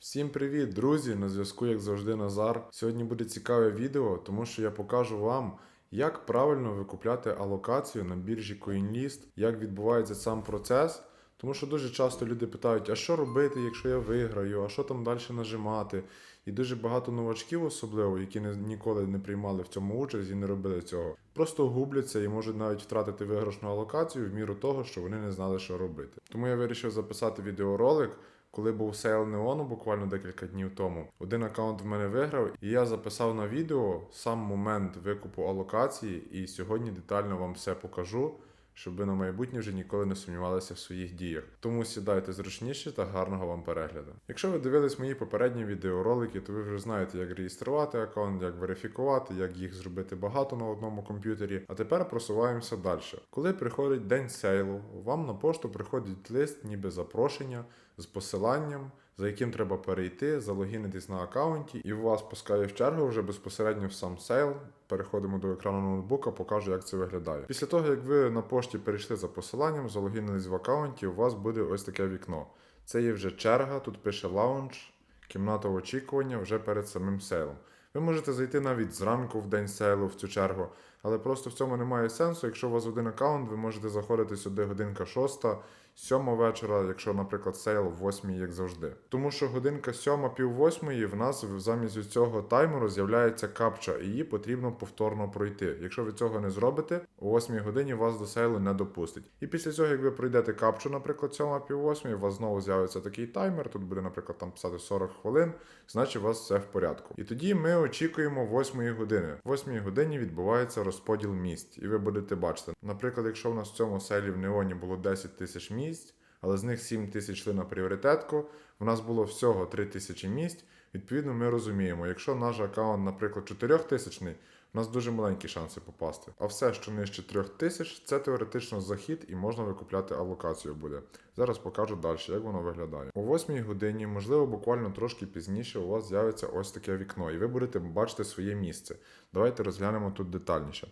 Всім привіт, друзі! На зв'язку, як завжди, Назар. Сьогодні буде цікаве відео, тому що я покажу вам, як правильно викупляти алокацію на біржі CoinList, як відбувається сам процес. Тому що дуже часто люди питають, а що робити, якщо я виграю, а що там далі нажимати. І дуже багато новачків, особливо, які не, ніколи не приймали в цьому участь і не робили цього, просто губляться і можуть навіть втратити виграшну алокацію в міру того, що вони не знали, що робити. Тому я вирішив записати відеоролик. Коли був сейл Неону буквально декілька днів тому, один аккаунт в мене виграв, і я записав на відео сам момент викупу алокації, і сьогодні детально вам все покажу, щоб ви на майбутнє вже ніколи не сумнівалися в своїх діях. Тому сідайте зручніше та гарного вам перегляду. Якщо ви дивились мої попередні відеоролики, то ви вже знаєте, як реєструвати аккаунт, як верифікувати, як їх зробити багато на одному комп'ютері. А тепер просуваємося далі. Коли приходить день сейлу, вам на пошту приходить лист, ніби запрошення з посиланням, за яким треба перейти, залогінитись на аккаунті, і вас пускає в чергу вже безпосередньо в сам сейл. Переходимо до екрану ноутбука, покажу, як це виглядає. Після того, як ви на пошті перейшли за посиланням, залогінились в аккаунті, у вас буде ось таке вікно. Це є вже черга, тут пише лаунж, кімната очікування вже перед самим сейлом. Ви можете зайти навіть зранку в день сейлу в цю чергу, але просто в цьому немає сенсу. Якщо у вас один аккаунт, ви можете заходити сюди годинка шоста, сьома вечора, якщо, наприклад, сейл в восьмій, як завжди. Тому що годинка сьома, пів восьмої в нас замість цього таймеру з'являється капча, і її потрібно повторно пройти. Якщо ви цього не зробите, о 8 годині вас до сейлу не допустить. І після цього, як ви пройдете капчу, наприклад, сьома, пів восьмої, у вас знову з'явиться такий таймер. Тут буде, наприклад, там писати 40 хвилин, значить у вас все в порядку. І тоді ми очікуємо 8 години. В 8 годині відбувається розподіл місць, і ви будете бачити. Наприклад, якщо в нас в цьому селі в Неоні було 10 тисяч місць, але з них 7 тисяч йшли на пріоритетку, в нас було всього 3 тисячі місць. Відповідно, ми розуміємо, якщо наш аккаунт, наприклад, 4 тисячний, у нас дуже маленькі шанси попасти. А все, що нижче 3 тисяч, це теоретично захід і можна викупляти алокацію буде. Зараз покажу далі, як воно виглядає. О 8 годині, можливо, буквально трошки пізніше, у вас з'явиться ось таке вікно, і ви будете бачити своє місце. Давайте розглянемо тут детальніше.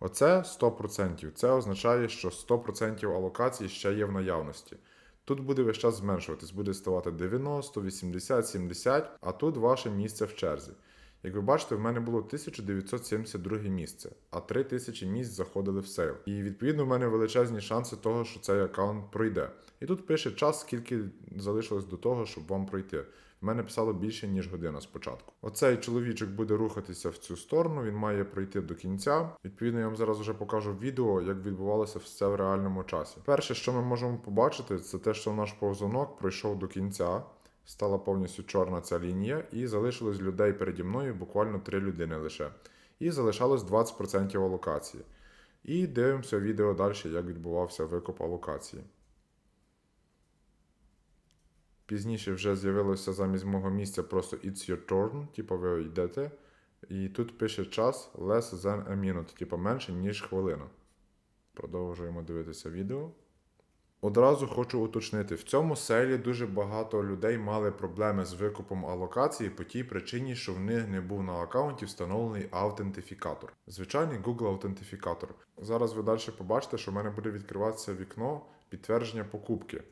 Оце 100%. Це означає, що 100% алокації ще є в наявності. Тут буде весь час зменшуватись, буде ставати 90, 80, 70, а тут ваше місце в черзі. Як ви бачите, в мене було 1972 місце, а 3000 місць заходили в сейл. І відповідно в мене величезні шанси того, що цей аккаунт пройде. І тут пише час, скільки залишилось до того, щоб вам пройти. В мене писало більше, ніж година спочатку. Оцей чоловічок буде рухатися в цю сторону, він має пройти до кінця. Відповідно, я вам зараз вже покажу відео, як відбувалося все в реальному часі. Перше, що ми можемо побачити, це те, що наш повзунок пройшов до кінця. Стала повністю чорна ця лінія, і залишилось людей переді мною буквально 3 людини лише. І залишалось 20% алокації. І дивимося відео далі, як відбувався викуп алокації. Пізніше вже з'явилося замість мого місця просто It's your turn, типу ви йдете. І тут пише час less than a minute, типу менше, ніж хвилина. Продовжуємо дивитися відео. Одразу хочу уточнити: в цьому селі дуже багато людей мали проблеми з викупом алокації по тій причині, що в них не був на аккаунті встановлений аутентифікатор. Звичайний Google аутентифікатор. Зараз ви далі побачите, що в мене буде відкриватися вікно підтвердження покупки.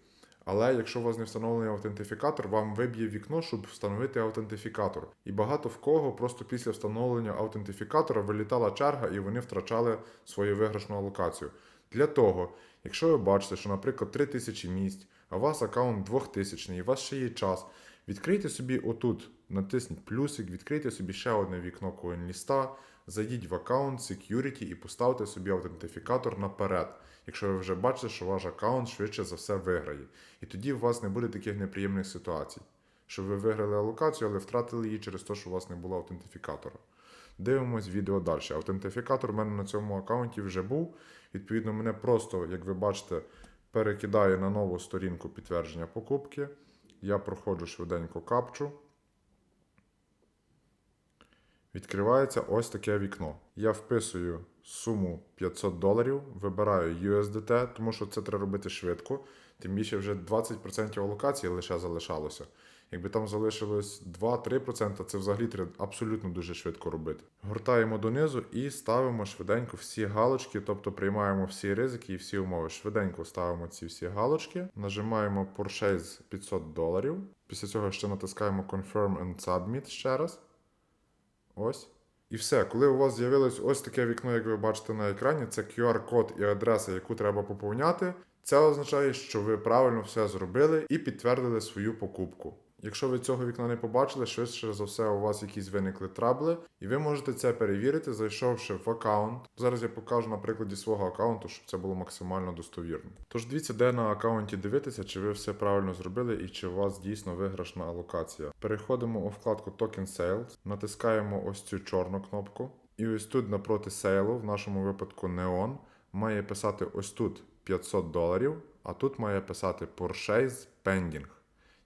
Але якщо у вас не встановлений аутентифікатор, вам виб'є вікно, щоб встановити аутентифікатор. І багато в кого просто після встановлення аутентифікатора вилітала черга і вони втрачали свою виграшну алокацію. Для того, якщо ви бачите, що, наприклад, 3000 місць, а у вас аккаунт 2000, і у вас ще є час, відкрийте собі отут, натисніть плюсик, відкрийте собі ще одне вікно CoinList, зайдіть в аккаунт Security і поставте собі аутентифікатор наперед, якщо ви вже бачите, що ваш аккаунт швидше за все виграє. І тоді у вас не буде таких неприємних ситуацій, що ви виграли алокацію, але втратили її через те, що у вас не було аутентифікатора. Дивимось відео далі. Аутентифікатор в мене на цьому аккаунті вже був. Відповідно, мене просто, як ви бачите, перекидає на нову сторінку підтвердження покупки. Я проходжу швиденько капчу. Відкривається ось таке вікно. Я вписую суму 500 доларів, вибираю USDT, тому що це треба робити швидко. Тим більше вже 20% алокації лише залишалося. Якби там залишилось 2-3%, це взагалі треба абсолютно дуже швидко робити. Гортаємо донизу і ставимо швиденько всі галочки, тобто приймаємо всі ризики і всі умови. Швиденько ставимо ці всі галочки, нажимаємо Purchase 500 доларів Після цього ще натискаємо Confirm and Submit ще раз. Ось. І все, коли у вас з'явилось ось таке вікно, як ви бачите на екрані, це QR-код і адреса, яку треба поповняти. Це означає, що ви правильно все зробили і підтвердили свою покупку. Якщо ви цього вікна не побачили, швидше за все у вас якісь виникли трабли, і ви можете це перевірити, зайшовши в аккаунт. Зараз я покажу на прикладі свого аккаунту, щоб це було максимально достовірно. Тож дивіться, де на аккаунті дивитися, чи ви все правильно зробили і чи у вас дійсно виграшна алокація. Переходимо у вкладку Token Sales, натискаємо ось цю чорну кнопку. І ось тут напроти сейлу, в нашому випадку Neon, має писати ось тут 500 доларів, а тут має писати Purchase Pending.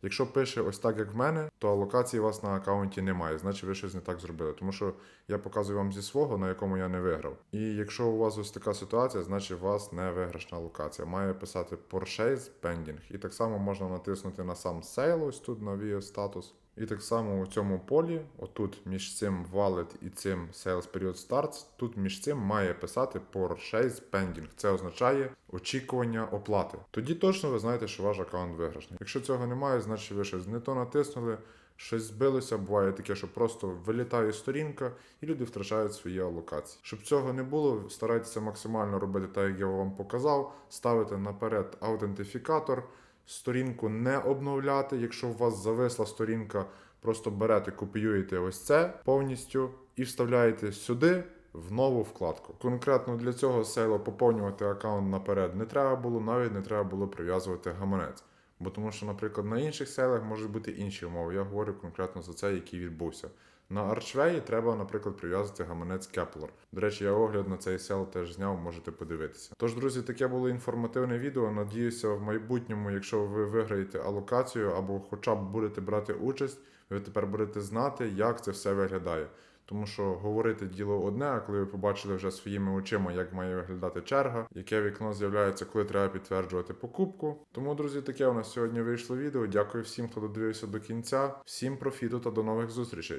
Якщо пише ось так, як в мене, то алокації у вас на аккаунті немає, значить ви щось не так зробили. Тому що я показую вам зі свого, на якому я не виграв. І якщо у вас ось така ситуація, значить у вас не виграшна алокація. Має писати Purchase Pending. І так само можна натиснути на сам Sale, ось тут на View Status. І так само у цьому полі, отут між цим Wallet і цим Sales Period Starts, тут між цим має писати Purchase Pending. Це означає очікування оплати. Тоді точно ви знаєте, що ваш аккаунт виграшний. Якщо цього немає, значить ви щось не то натиснули, щось збилося. Буває таке, що просто вилітає сторінка, і люди втрачають свої алокації. Щоб цього не було, старайтеся максимально робити так, як я вам показав, ставити наперед аутентифікатор сторінку не обновляти. Якщо у вас зависла сторінка, просто берете, копіюєте ось це повністю і вставляєте сюди. В нову вкладку. Конкретно для цього сейлу поповнювати аккаунт наперед не треба було, навіть не треба було прив'язувати гаманець. Бо тому що, наприклад, на інших сейлах можуть бути інші умови. Я говорю конкретно за цей, який відбувся. На Archway треба, наприклад, прив'язати гаманець Kepler. До речі, я огляд на цей сел теж зняв, можете подивитися. Тож, друзі, таке було інформативне відео. Надіюся, в майбутньому, якщо ви виграєте алокацію або хоча б будете брати участь, ви тепер будете знати, як це все виглядає. Тому що говорити діло одне, а коли ви побачили вже своїми очима, як має виглядати черга, яке вікно з'являється, коли треба підтверджувати покупку. Тому, друзі, таке у нас сьогодні вийшло відео. Дякую всім, хто додивився до кінця. Всім профіту та до нових зустрічей.